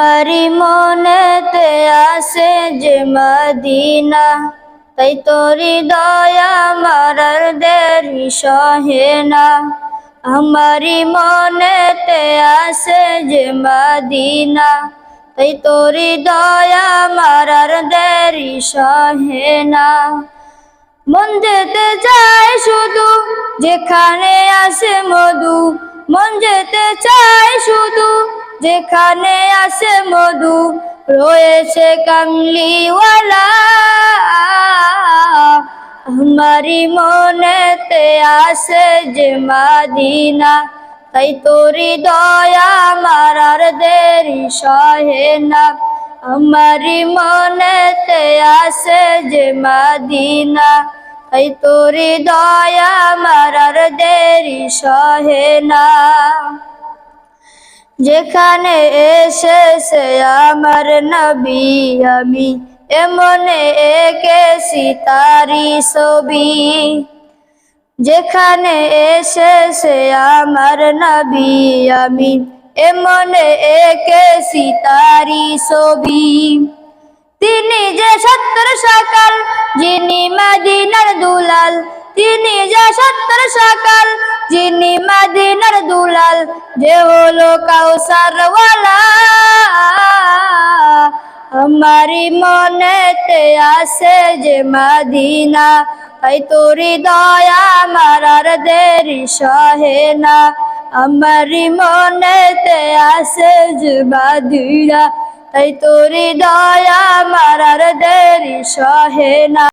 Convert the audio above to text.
আমারি মনেতে আসে যে মদিনা। তাই তোরি দয়া মারার দেরি সহে না। আমারি মনেতে আসে যে মদিনা। তাই তোরি দয়া মারার দেরি সহে না। মন যেতে চায় শুধু যেখানে আসে মধু। মন যেতে চায় শুধু যেখানে আসে মধু, রয়েছে কামলিওয়ালা। আমারি মনেতে আসে যে মাদিনা, তাই তোরি দয়া মারার দেরি সহে না। আমারি মনেতে আসে যে মাদিনা, তাই তোরি দয়া মারার দেরি সহে না। যেখানে এসেছে আমার নবী আমি, এমনে এঁকেছি তারি ছবি। যেখানে এসেছে আমার নবী আমি, এমনে এঁকেছি তারি ছবি। তিনি যে সত্তর সকাল, যিনি মাদিনার দুলাল, তিনি যে সত্তর সকাল যিনি মাদিনার দুলাল, যে হলো কাউসারওয়ালা আমারি মনেতে আসে যে মাদিনা, তাই তোরি দয়া মারার দেরি সহে না। আমারি মনেতে আসে যে মাদিনা, তাই তোরি দয়া মারার দেরি সহে না।